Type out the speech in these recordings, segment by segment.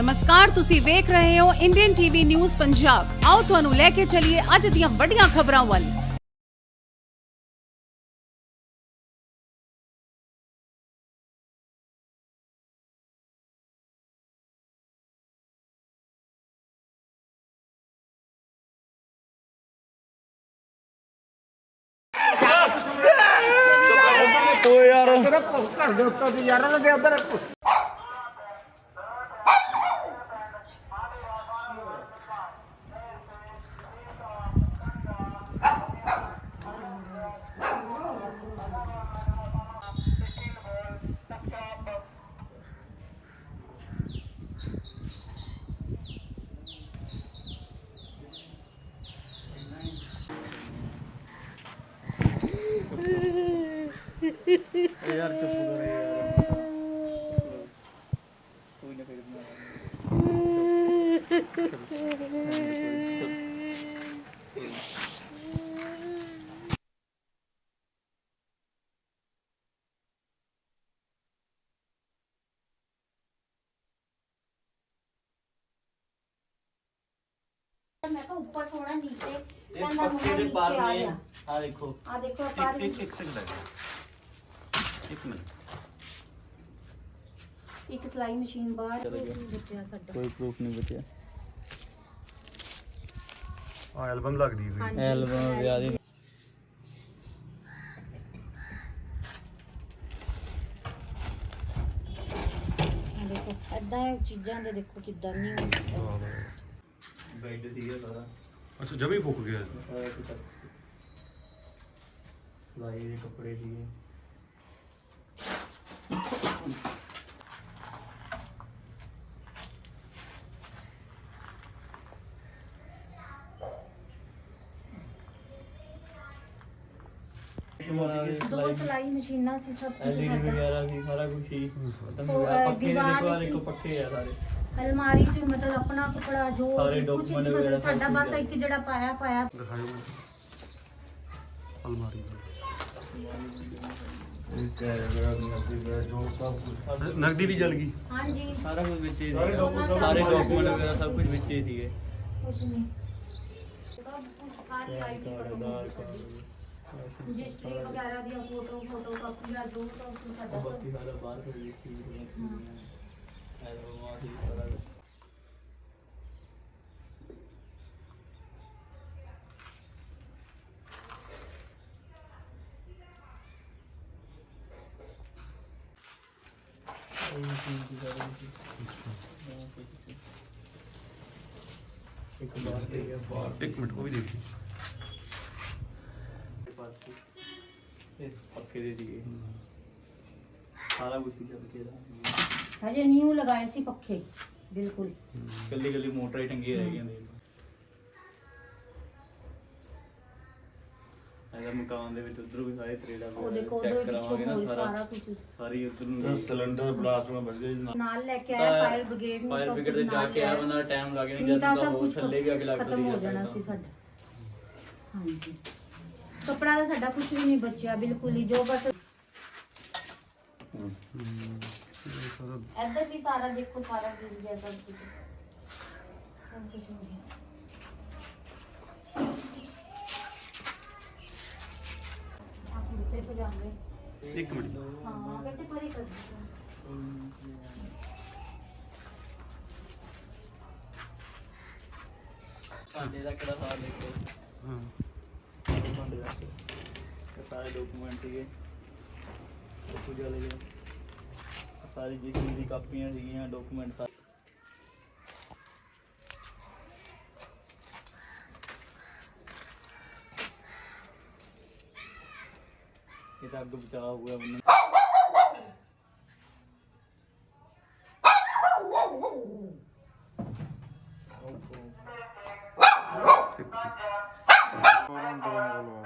ਨਮਸਕਾਰ ਤੁਸੀਂ ਵੇਖ ਰਹੇ ਹੋ ਇੰਡੀਅਨ ਟੀਵੀ ਨਿਊਜ਼ ਪੰਜਾਬ ਆਓ ਤੁਹਾਨੂੰ ਲੈ ਕੇ ਚੱਲੀਏ ਅੱਜ ਦੀਆਂ ਵੱਡੀਆਂ ਖਬਰਾਂ ਵੱਲ। ਓ ਯਾਰ। ਤੇਰਾ ਘਰ ਦੇ ਉੱਤੋਂ ਯਾਰ ਦੇ ਉਧਰ ਮੈਂ ਕਿਹਾ ਉੱਪਰ ਸੋਣਾ ਨੀਚੇ ਇਹ ਕਹਿੰਦਾ ਪੱਕੇ ਮੁੰਡਾ ਦੇ ਨੀਚੇ ਪਰ ਆ ਨੇ ਗਿਆ ਆ ਦੇਖੋ ਆ ਦੇਖੋ ਪਰ ਇੱਕ ਇੱਕ ਸੈਕਿੰਡ ਹੈ ਇੱਕ ਮਿੰਟ ਇੱਕ ਸਿਲਾਈ ਮਸ਼ੀਨ ਬਾਹਰ ਬੱਚਿਆ ਸਾਡਾ ਕੋਈ ਪ੍ਰੂਫ ਨਹੀਂ ਬਚਿਆ ਆ ਐਲਬਮ ਲੱਗਦੀ ਹੋਈ ਹਾਂਜੀ। ਐਲਬਮ ਵਿਆਹ ਦੀ। ਆਹ ਦੇਖੋ ਐਦਾਂ ਇਹ ਚੀਜ਼ਾਂ ਦੇ ਦੇਖੋ ਕਿੱਦਾਂ ਨਹੀਂ ਹੁੰਦੀਆਂ ਬੈੱਡ ਸੀਗਾ ਸਾਰਾ। ਅੱਛਾ ਜਮੀ ਫੁੱਕ ਗਿਆ। ਸਾਰਾ ਕੁਝ ਲਾਈ ਦੇ ਕੱਪੜੇ ਸੀਗੇ। ਦੋ ਸਿਲਾਈ ਮਸ਼ੀਨਾਂ ਸੀ ਸਭ ਕੁਝ ਐਲਈਡੀ ਸਾਡਾ ਵਗੈਰਾ ਸੀ ਸਾਰਾ ਕੁਝ ਹੀ ਖਤਮ ਸੋ, ਹੋ ਗਿਆ ਅਹ, ਪੱਕੇ ਦੇ ਦੀਵਾਰ ਦੇਖੋ ਆਹ ਸੀ। ਦੇਖੋ ਪੱਕੇ ਆ ਸਾਰੇ ਅਲਮਾਰੀ 'ਚ ਮਤਲਬ ਆਪਣਾ ਕੱਪੜਾ ਜੋ ਸਾਰੇ ਸੀ, ਕੁਛ document ਨਹੀਂ ਵਗੈਰਾ ਮਤਲਬ ਸਭ ਸਾਡਾ ਕੁਝ ਬਸ ਹੈ। ਇੱਕ ਜਿਹੜਾ ਪਾਇਆ ਪਾਇਆ ਦਿਖਾਓ ਅਲਮਾਰੀ ਨਗਦੀ ਵੀ ਜਲ ਗਈ ਹਾਂਜੀ ਸਾਰਾ ਕੁਝ ਵਿੱਚ ਹੀ ਸਾਰੇ ਸੀਗਾ। document ਸਾਰੇ ਸਭ ਕੁਝ ਡਾਕੂਮੈਂਟ ਵਗੈਰਾ ਸਭ ਕੁਝ ਵਿੱਚ ਹੀ ਸੀਗੇ ਕੁਛ ਨਹੀਂ ਸਭ ਕੁਝ ਸਾਰੀ ਆਈਡੀ ਖਤਮ ਹੋ ਗਈ ਸਾਡੀ। ਰਜਿਸਟਰੀ ਵਗੈਰਾ ਦੀਆਂ ਫੋਟੋ ਫੋਟੋ ਕਾਪੀਆਂ ਜੋ ਸਭ ਕੁਝ ਸਾਡਾ ਸਭ ਬਾਕੀ ਸਾਰਾ ਬਾਹਰ ਹੋ ਗਈ ਸੀ ਐਲਬਮ ਆ ਸੀ ਸਾਰਾ ਕੁਛ। ਇਹ ਚੀਜ਼ ਦੀ ਸਾਰੀ ਚੀਜ਼। ਇੱਕ ਬਾਹਰ ਤੇ ਗਿਆ ਬਾਹਰ ਇੱਕ ਮਿੰਟ ਉਹ ਵੀ ਦੇਖੀ ਬਾਕੀ ਇਹ ਪੱਕੇ ਦੇ ਸੀਗੇ ਸਾਰਾ ਕੁਝ ਚੱਲ ਕੇ ਦਾ ਹਜੇ ਨਿਊ ਲਗਾਏ ਸੀ ਪੱਖੇ ਬਿਲਕੁਲ। ਕੱਲੀ ਕੱਲੀ ਮੋਟਰ ਹੀ ਟੰਗੀ ਰਹਿ ਗਈਆਂ ਦੇਖ। ਇਹਦਾ ਮਕਾਨ ਦੇ ਵਿੱਚ ਉਧਰ ਵੀ ਸਾਰੇ ਤਰੇੜਾ ਉਹ ਦੇਖੋ ਉਹਦੇ ਪਿੱਛੋਂ ਨਾ ਹੋਰ ਸਾਰਾ ਕੁਝ ਸਾਰੀ ਉਧਰ ਨੂੰ ਸਿਲੰਡਰ ਬਲਾਸਟ ਨਾਲ ਬਚ ਗਏ ਜੀ ਨਾਲ। ਲੈ ਕੇ ਆਇਆ ਫਾਇਰ ਬ੍ਰਿਗੇਡ ਨੂੰ ਫਾਇਰ ਸਭ ਬ੍ਰਿਗੇਡ ਤੇ ਜਾ ਨਾਲ ਕੇ ਆ ਲਿਆਇਆ। ਬੰਦਾ ਟਾਈਮ ਲੱਗ ਨਹੀਂ ਜਦ ਤਾਂ ਤੱਕ ਸਭ ਉਹ ਕੁਝ ਥੱਲੇ ਵੀ ਅੱਗ ਲੱਗ ਖਤਮ ਹੋ ਜਾਣਾ ਸੀ ਸਾਡਾ। ਹਾਂਜੀ। ਕਪੜਾ ਦਾ ਸਾਡਾ ਕੁਝ ਵੀ ਨਹੀਂ ਬਚਿਆ ਬਿਲਕੁਲ ਹੀ ਜੋ ਬਸ ਇੱਧਰ ਵੀ ਸਾਰਾ ਦੇਖੋ ਸਾਰਾ ਗਿਰ ਗਿਆ ਸਭ ਕੁਝ ਸਭ ਕੁਝ ਹੋ ਗਿਆ। ਆਪ ਕੁੜਤੇ ਪਜਾਮੇ। ਇੱਕ ਮਿੰਟ। ਹਾਂ ਬੇਟੇ ਪਰੇ ਕਰ। ਦਿੱਤਾ ਸਾਡੇ ਦਾ ਕਿਹੜਾ ਸਾਰ ਦੇਖੋ। ਹਾਂ। ਦਾ ਇਹ ਸਾਰੇ ਡਾਕੂਮੈਂਟ ਸੀਗੇ। ਉਹ ਚਲੇ ਗਏ। ਸਾਰੀ ਜਿੰਨੀ ਦੀ ਕਾਪੀਆਂ ਸੀਗੀਆਂ ਡਾਕੂਮੈਂਟ ਇਹ ਤਾਂ ਅੱਗ ਬਚਾਅ ਹੋ ਗਿਆ ਮੈਨੂੰ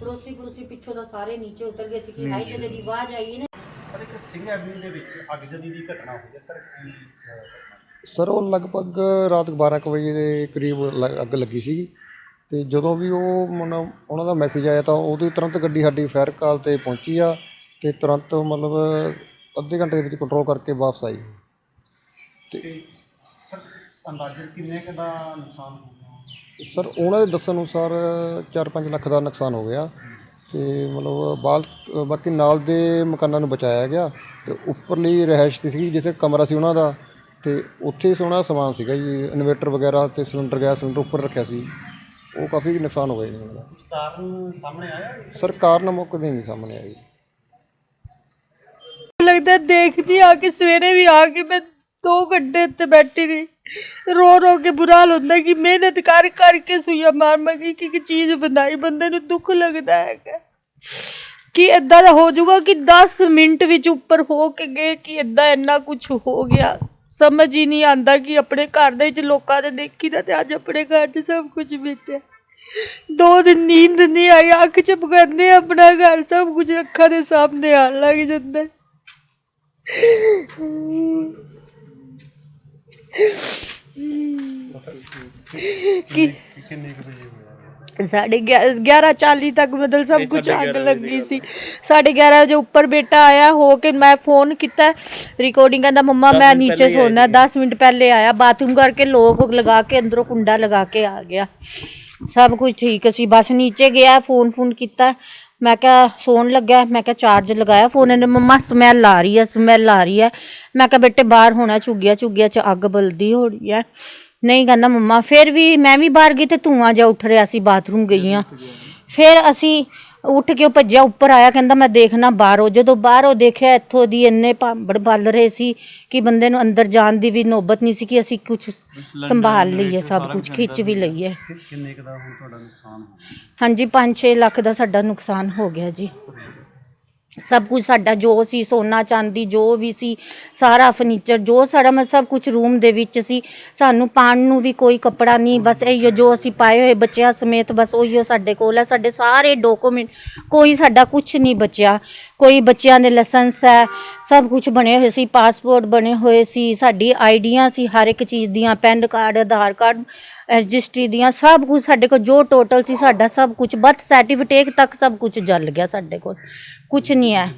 ਪੜੋਸੀ ਪੜੋਸੀ ਪਿੱਛੋਂ ਦਾ ਸਾਰੇ ਨੀਚੇ ਉਤਰ ਗਏ ਸੀ ਕਿ ਹਾਈ ਤੇ ਦੀ ਆਵਾਜ਼ ਆਈ ਨਾ। ਸਰ ਇੱਕ ਸਿੰਘ ਐਵਨਿਊ ਦੇ ਵਿੱਚ ਅੱਗਜਨੀ ਦੀ ਘਟਨਾ ਹੋਈ ਹੈ। ਸਰ ਕੀ ਅਹ, ਘਟਨਾ? ਸੀ? ਸਰ ਉਹ ਲਗਭਗ ਰਾਤ 12 ਕੁ ਵਜੇ ਦੇ ਕਰੀਬ ਲ- ਅੱਗ ਲੱਗੀ ਸੀਗੀ। ਤੇ ਜਦੋਂ ਵੀ ਉਹ ਮਨ ਉਹਨਾਂ ਦਾ ਮੈਸੇਜ ਆਇਆ ਤਾਂ ਉਹਦੀ ਤੁਰੰਤ ਗੱਡੀ ਸਾਡੀ ਫਾਇਰ ਕਾਲ ਤੇ ਪਹੁੰਚੀ ਆ ਤੇ ਤੁਰੰਤ ਮਤਲਬ ਅੱਧੇ ਘੰਟੇ ਦੇ ਵਿੱਚ ਕੰਟਰੋਲ ਕਰਕੇ ਵਾਪਸ ਆਈ। ਤੇ ਸਰ ਅੰਦਾਜ਼ੇ ਕਿੰਨੇ ਕੁ ਦਾ ਨੁਕਸਾਨ ਹੋ ਸਰ ਉਹਨਾਂ ਦੇ ਦੱਸਣ ਅਨੁਸਾਰ 4-5 ਲੱਖ ਦਾ ਨੁਕਸਾਨ ਹੋ ਗਿਆ ਤੇ ਮਤਲਬ ਬਾਲ ਬਾਕੀ ਨਾਲ ਦੇ ਮਕਾਨਾਂ ਨੂੰ ਬਚਾਇਆ ਗਿਆ ਤੇ ਉੱਪਰਲੀ ਰਹਿائش ਸੀ ਜਿੱਥੇ ਕਮਰਾ ਸੀ ਉਹਨਾਂ ਦਾ ਤੇ ਉੱਥੇ ਸੋਨਾ ਸਮਾਨ ਸੀਗਾ ਜੀ ਇਨਵੇਟਰ ਵਗੈਰਾ ਤੇ ਸਿਲੰਡਰ ਗੈਸ ਸਿਲੰਡਰ ਉੱਪਰ ਰੱਖਿਆ ਸੀ। ਉਹ ਕਾਫੀ ਨੁਕਸਾਨ ਹੋ ਗਿਆ ਜੀ ਉਹਨਾਂ ਕਾਰਨ ਸਾਹਮਣੇ ਆਇਆ ਸਰ ਕਾਰਨ ਮੁੱਖ ਦੇ ਨਹੀਂ ਸਾਹਮਣੇ ਆਇਆ ਲੱਗਦਾ ਦੇਖਦੀ ਆ ਕਿ ਸਵੇਰੇ ਵੀ ਆ ਕੇ ਮੈਂ ਦੋ ਘੰਟੇ ਇੱਥੇ ਬੈਠੀ ਰਹੀ। ਰੋ ਰੋ ਕੇ ਬੁਰਾ ਹਾਲ ਹੁੰਦਾ ਕਿ ਮਿਹਨਤ ਕਰ ਕਰਕੇ ਸੂਈਆ ਮਾਰ ਮਾਰ ਕੇ ਇੱਕ ਇੱਕ ਚੀਜ਼ ਬਣਾਈ, ਬੰਦੇ ਨੂੰ ਦੁੱਖ ਲੱਗਦਾ ਹੈਗਾ। ਕਿ ਇਦਾਂ ਦਾ ਹੋ ਜਾਊਗਾ ਕਿ 10 ਮਿੰਟ ਵਿੱਚ ਉੱਪਰ ਹੋ ਕੇ ਗਏ ਕਿ ਇਦਾਂ ਇੰਨਾ ਕੁਝ ਹੋ ਗਿਆ। ਸਮਝ ਹੀ ਨਹੀਂ ਆਂਦਾ ਕਿ ਆਪਣੇ ਘਰ ਦੇ ਵਿੱਚ ਲੋਕਾਂ ਦੇ ਦੇਖੀਦਾ ਤੇ ਅੱਜ ਆਪਣੇ ਘਰ 'ਚ ਸਭ ਕੁਝ ਬੀਤਿਆ। ਦੋ ਦਿਨ ਨੀਂਦ ਨਹੀਂ ਆਈ, ਅੱਖ ਚਪਕਾਉਂਦੇ ਆਪਣਾ ਘਰ ਸਭ ਕੁਝ ਅੱਖਾਂ ਦੇ ਸਾਹਮਣੇ ਆਉਣ ਲੱਗ ਜਾਂਦਾ। ਕਿ ਸਾਢੇ 11:40 ਤੱਕ ਮਤਲਬ ਸਭ ਕੁਝ ਅੱਗ ਲੱਗੀ ਸੀ। ਸਾਢੇ 11 ਵਜੇ ਉੱਪਰ ਬੇਟਾ ਆਇਆ ਹੋ ਕੇ ਮੈਂ ਫੋਨ ਕੀਤਾ। ਰਿਕਾਰਡਿੰਗ ਕਹਿੰਦਾ ਮੰਮਾ ਮੈਂ ਨੀਚੇ ਸੋਣਾ 10 ਮਿੰਟ ਪਹਿਲੇ ਆਇਆ। ਬਾਥਰੂਮ ਕਰਕੇ ਲੋਕ ਲਗਾ ਕੇ ਅੰਦਰੋਂ ਕੁੰਡਾ ਲਗਾ ਕੇ ਆ ਗਿਆ। ਸਭ ਕੁਝ ਠੀਕ ਸੀ। ਬਸ ਨੀਚੇ ਗਿਆ ਫੋਨ ਫੋਨ ਕੀਤਾ। ਮੈਂ ਕਿਹਾ ਸੌਣ ਲੱਗਾ ਮੈਂ ਕਿਹਾ ਚਾਰਜ ਲਗਾਇਆ ਫੋਨ ਨੇ ਮੰਮਾ ਸਮੈਲ ਆ ਰਹੀ ਹੈ ਸਮੈਲ ਆ ਰਹੀ ਹੈ। ਮੈਂ ਕਿਹਾ ਬੇਟੇ ਬਾਹਰ ਹੋਣਾ ਝੁੱਗਿਆ ਝੁੱਗਿਆ ਚ ਅੱਗ ਬਲਦੀ ਹੋ ਰਹੀ ਹੈ। ਨਹੀਂ ਕਹਿੰਦਾ ਮੰਮਾ, ਫਿਰ ਵੀ ਮੈਂ ਵੀ ਬਾਹਰ ਗਈ ਤੇ ਧੂਆਂ ਜਾ ਉੱਠ ਰਿਹਾ ਸੀ ਬਾਥਰੂਮ ਗਈ ਆ ਫਿਰ ਅਸੀਂ ਉੱਠ ਕੇ ਉਹ ਭੱਜਿਆ ਉੱਪਰ ਆਇਆ ਕਹਿੰਦਾ ਮੈਂ ਦੇਖਣਾ ਬਾਹਰੋਂ। ਜਦੋਂ ਬਾਹਰੋਂ ਦੇਖਿਆ ਇੱਥੋਂ ਦੀ ਇੰਨੇ ਭਾਂਬੜ ਬਲ ਰਹੇ ਸੀ ਕਿ ਬੰਦੇ ਨੂੰ ਅੰਦਰ ਜਾਣ ਦੀ ਵੀ ਨੌਬਤ ਨਹੀਂ ਸੀ ਕਿ ਅਸੀਂ ਕੁਝ ਸੰਭਾਲ ਲਈਏ ਸਭ ਕੁਝ ਖਿੱਚ ਵੀ ਲਈਏ। ਕਿੰਨੇ ਦਾ ਹੁਣ ਤੁਹਾਡਾ ਨੁਕਸਾਨ ਹਾਂਜੀ 5-6 ਲੱਖ ਦਾ ਸਾਡਾ ਨੁਕਸਾਨ ਹੋ ਗਿਆ ਜੀ। ਸਭ ਕੁਝ ਸਾਡਾ ਜੋ ਸੀ, ਸੋਨਾ, ਚਾਂਦੀ, ਜੋ ਵੀ ਸੀ, ਸਾਰਾ ਫਰਨੀਚਰ ਜੋ ਸਾਰਾ ਮੈਂ ਸਭ ਕੁਝ ਰੂਮ ਦੇ ਵਿੱਚ ਸੀ। ਸਾਨੂੰ ਪਾਣ ਨੂੰ ਵੀ ਕੋਈ ਕੱਪੜਾ ਨਹੀਂ, ਬਸ ਇਹ ਜੋ ਅਸੀਂ ਪਾਏ ਹੋਏ ਬੱਚਿਆਂ ਸਮੇਤ ਬਸ ਉਹੀਓ ਸਾਡੇ ਕੋਲ ਹੈ। ਸਾਡੇ ਸਾਰੇ ਡਾਕੂਮੈਂਟ ਕੋਈ ਸਾਡਾ ਕੁਝ ਨਹੀਂ ਬਚਿਆ। ਕੋਈ ਬੱਚਿਆਂ ਦੇ ਲਾਇਸੈਂਸ ਹੈ, ਸਭ ਕੁਝ ਬਣੇ ਹੋਏ ਸੀ ਪਾਸਪੋਰਟ ਬਣੇ ਹੋਏ ਸੀ, ਸਾਡੀ ਆਈਡੀਆਂ ਸੀ, ਹਰ ਇੱਕ ਚੀਜ਼ ਦੀਆਂ, PAN card, Aadhaar card, registry ਦੀਆਂ, ਸਭ ਕੁਝ ਸਾਡੇ ਕੋਲ ਜੋ ਟੋਟਲ ਸੀ, ਸਾਡਾ ਸਭ ਕੁਝ ਬਰਥ ਸਰਟੀਫਿਕੇਟ ਤੱਕ ਸਭ ਕੁਝ ਜਲ ਗਿਆ ਸਾਡੇ ਕੋਲ। ਕੁਝ ਨਹੀਂ ਹੈ।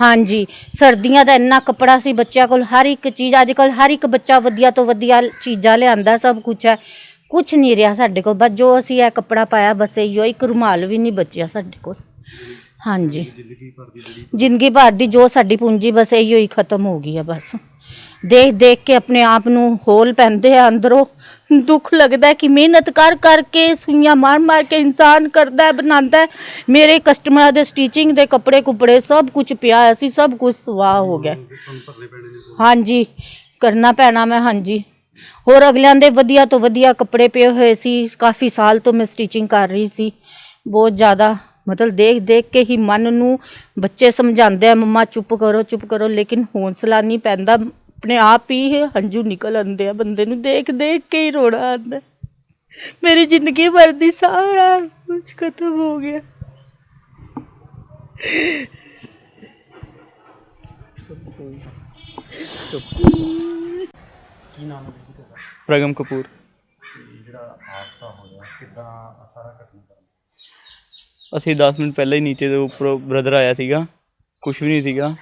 ਹਾਂਜੀ, ਸਰਦੀਆਂ ਦਾ ਇੰਨਾ ਕੱਪੜਾ ਸੀ ਬੱਚਿਆਂ ਕੋਲ, ਹਰ ਇੱਕ ਚੀਜ਼ ਅੱਜ ਕੱਲ ਹਰ ਇੱਕ ਬੱਚਾ ਵਧੀਆ ਤੋਂ ਵਧੀਆ ਚੀਜ਼ਾਂ ਲਿਆਂਦਾ, ਸਭ ਕੁਝ ਹੈ। ਕੁਝ ਨਹੀਂ ਰਿਹਾ ਸਾਡੇ ਕੋਲ, ਬਸ ਜੋ ਅਸੀਂ ਇਹ ਕੱਪੜਾ ਪਾਇਆ, ਬਸ ਇਹੀ ਇੱਕ ਰੁਮਾਲ ਵੀ ਨਹੀਂ ਬਚਿਆ ਸਾਡੇ ਕੋਲ। ਹਾਂਜੀ। ਜ਼ਿੰਦਗੀ ਭਰ ਦੀ ਜੋ ਸਾਡੀ ਪੂੰਜੀ, ਬਸ ਇਹੀ ਹੀ ਖਤਮ ਹੋ ਗਈ ਹੈ ਬਸ। ਦੇਖ ਦੇਖ ਕੇ ਆਪਣੇ ਆਪ ਨੂੰ ਹੋਲ ਪੈਂਦੇ ਆ ਅੰਦਰੋਂ। ਦੁੱਖ ਲੱਗਦਾ ਕਿ ਮਿਹਨਤ ਕਰ ਕਰਕੇ ਸੂਈਆਂ ਮਾਰ ਮਾਰ ਕੇ ਇਨਸਾਨ ਕਰਦਾ ਬਣਾਉਂਦਾ ਮੇਰੇ ਕਸਟਮਰਾਂ ਦੇ ਸਟਿਚਿੰਗ ਦੇ ਕੱਪੜੇ ਕੁਪੜੇ ਸਭ ਕੁਝ ਪਿਆ ਹੋਇਆ ਸੀ, ਸਭ ਕੁਝ ਸਵਾਹ ਹੋ ਗਿਆ। ਹਾਂਜੀ, ਕਰਨਾ ਪੈਣਾ ਮੈਂ, ਹਾਂਜੀ। ਹੋਰ ਅਗਲਿਆਂ ਦੇ ਵਧੀਆ ਤੋਂ ਵਧੀਆ ਕੱਪੜੇ ਪਏ ਹੋਏ ਸੀ, ਕਾਫੀ ਸਾਲ ਤੋਂ ਮੈਂ ਸਟਿਚਿੰਗ ਕਰ ਰਹੀ ਸੀ, ਬਹੁਤ ਜ਼ਿਆਦਾ। ਮਤਲਬ ਦੇਖ ਦੇਖ ਕੇ ਹੀ ਮਨ ਨੂੰ ਬੱਚੇ ਸਮਝਾਉਂਦੇ ਆ ਮੰਮਾ ਚੁੱਪ ਕਰੋ ਚੁੱਪ ਕਰੋ ਲੇਕਿਨ ਹੌਸਲਾ ਨਹੀਂ ਪੈਂਦਾ। ਆਪਣੇ ਆਪ ਹੀ ਹੰਝੂ ਨਿਕਲ ਆਉਂਦੇ ਆ ਬੰਦੇ ਨੂੰ ਦੇਖ ਦੇਖ ਕੇ ਹੀ ਰੋਣਾ ਆਉਂਦਾ। ਮੇਰੀ ਜ਼ਿੰਦਗੀ ਭਰ ਦੀ ਸਾਰਾ ਕੁਝ ਖਤਮ ਹੋ ਗਿਆ। ਕੀ ਨਾਮ ਹੈ ਜੀ ਤੁਹਾਡਾ ਪ੍ਰਗਮ ਕਪੂਰ। ਜਿਹੜਾ ਹਾਦਸਾ ਹੋਇਆ ਕਿੱਦਾਂ ਸਾਰਾ ਘਟਨਾਕ੍ਰਮ ਅਸੀਂ 10 ਮਿੰਟ ਪਹਿਲਾਂ ਹੀ ਨੀਚੇ ਦੇ ਉੱਪਰੋਂ ਬ੍ਰਦਰ ਆਇਆ ਸੀਗਾ ਕੁਝ ਵੀ ਨਹੀਂ ਸੀਗਾ।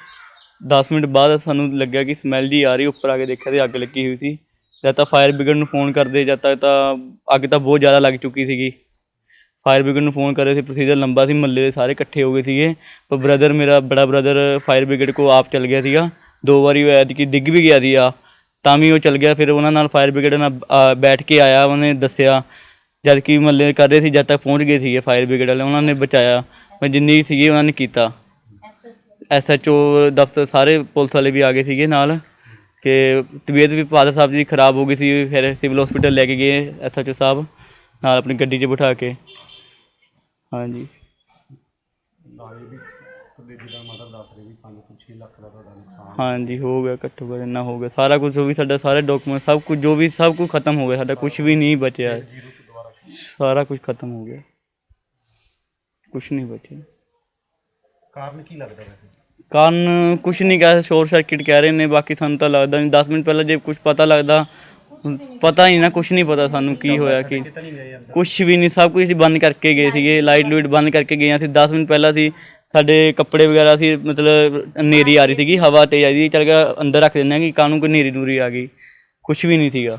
10 ਮਿੰਟ ਬਾਅਦ ਸਾਨੂੰ ਲੱਗਿਆ ਕਿ ਸਮੈਲ ਜੀ ਆ ਰਹੀ, ਉੱਪਰ ਆ ਕੇ ਦੇਖਿਆ ਤੇ ਅੱਗ ਲੱਗੀ ਹੋਈ ਸੀ। ਜਦ ਤਾਂ ਫਾਇਰ ਬ੍ਰਿਗੇਡ ਨੂੰ ਫੋਨ ਕਰਦੇ ਜਦ ਤੱਕ ਤਾਂ ਅੱਗ ਤਾਂ ਬਹੁਤ ਜ਼ਿਆਦਾ ਲੱਗ ਚੁੱਕੀ ਸੀਗੀ। ਫਾਇਰ ਬ੍ਰਿਗੇਡ ਨੂੰ ਫੋਨ ਕਰੇ ਸੀ ਪ੍ਰੋਸੀਜਰ ਲੰਬਾ ਸੀ, ਮਹੱਲੇ ਦੇ ਸਾਰੇ ਇਕੱਠੇ ਹੋ ਗਏ ਸੀਗੇ। ਪਰ ਬ੍ਰਦਰ ਮੇਰਾ ਬੜਾ ਬ੍ਰਦਰ ਫਾਇਰ ਬ੍ਰਿਗੇਡ ਕੋ ਆਪ ਚਲ ਗਿਆ ਸੀਗਾ। ਦੋ ਵਾਰੀ ਉਹ ਐਦ ਕਿ ਡਿੱਗ ਵੀ ਗਿਆ ਸੀ ਆ ਤਾਂ ਵੀ ਉਹ ਚਲ ਗਿਆ, ਫਿਰ ਉਹਨਾਂ ਨਾਲ ਫਾਇਰ ਬ੍ਰਿਗੇਡ ਨਾਲ ਬੈਠ ਕੇ ਆਇਆ, ਉਹਨੇ ਦੱਸਿਆ ਜਦ ਕਿ ਮਹੱਲੇ ਕਰ ਰਹੇ ਸੀ, ਜਦ ਤੱਕ ਪਹੁੰਚ ਗਏ ਸੀਗੇ ਫਾਇਰ ਬ੍ਰਿਗੇਡ ਵਾਲੇ, ਉਹਨਾਂ ਨੇ ਬਚਾਇਆ। ਮੈਂ ਜਿੰਨੀ ਸੀਗੀ ਉਹਨਾਂ ਨੇ ਕੀਤਾ। ਐਸਐਚਓ ਦਫ਼ਤਰ ਸਾਰੇ ਪੁਲਿਸ ਵਾਲੇ ਵੀ ਆ ਗਏ ਸੀਗੇ ਨਾਲ। ਕਿ ਤਬੀਅਤ ਵੀ ਫਾਦਰ ਸਾਹਿਬ ਦੀ ਖਰਾਬ ਹੋ ਗਈ ਸੀ, ਫਿਰ ਸਿਵਲ ਹਸਪੀਟਲ ਲੈ ਕੇ ਗਏ ਐਸਐਚਓ ਸਾਹਿਬ, ਨਾਲ ਆਪਣੀ ਗੱਡੀ 'ਚ ਬਿਠਾ ਕੇ। ਹਾਂਜੀ। ਹਾਂਜੀ, ਹੋ ਗਿਆ ਘੱਟੋ ਘੱਟ ਇੰਨਾ ਹੋ ਗਿਆ। ਸਾਰਾ ਕੁਝ ਜੋ ਵੀ ਸਾਡਾ, ਸਾਰੇ ਡਾਕੂਮੈਂਟ ਸਭ ਕੁਝ ਜੋ ਵੀ, ਸਭ ਕੁਝ ਖਤਮ ਹੋ ਗਿਆ। ਸਾਡਾ ਕੁਝ ਵੀ ਨਹੀਂ ਬਚਿਆ। ਸਾਰਾ ਕੁਝ ਖਤਮ ਹੋ ਗਿਆ। ਕੁਝ ਨਹੀਂ ਬਚਿਆ। ਕਾਰਨ ਕੀ ਲੱਗਦਾ ਵੈਸੇ ਕਾਰਨ ਕੁਝ ਨਹੀਂ ਕਹਿ ਸ਼ੋਰ ਸਰਕਟ ਕਹਿ ਰਹੇ ਨੇ ਬਾਕੀ ਸਾਨੂੰ ਤਾਂ ਲੱਗਦਾ ਨਹੀਂ। 10 ਮਿੰਟ ਪਹਿਲਾਂ ਜੇ ਕੁਝ ਪਤਾ ਲੱਗਦਾ ਪਤਾ ਹੀ ਨਾ ਕੁਝ ਨਹੀਂ ਪਤਾ ਸਾਨੂੰ ਕੀ ਹੋਇਆ ਕੀ ਕੁਝ ਵੀ ਨਹੀਂ ਸਭ ਕੁਝ ਅਸੀਂ ਬੰਦ ਕਰਕੇ ਗਏ ਸੀਗੇ ਲਾਈਟ ਲੂਈਟ ਬੰਦ ਕਰਕੇ ਗਏ ਅਸੀਂ 10 ਮਿੰਟ ਪਹਿਲਾਂ ਸੀ ਸਾਡੇ ਕੱਪੜੇ ਵਗੈਰਾ ਸੀ ਮਤਲਬ ਹਨੇਰੀ ਆ ਰਹੀ ਸੀਗੀ ਹਵਾ ਤੇਜ਼ ਆਈ ਸੀ ਚੱਲ ਗਿਆ ਅੰਦਰ ਰੱਖ ਦਿੰਦੇ ਆ ਕਿ ਕਾਨੂੰ ਕੋਈ ਹਨੇਰੀ ਨੂਰੀ ਆ ਗਈ। ਕੁਝ ਵੀ ਨਹੀਂ ਸੀਗਾ।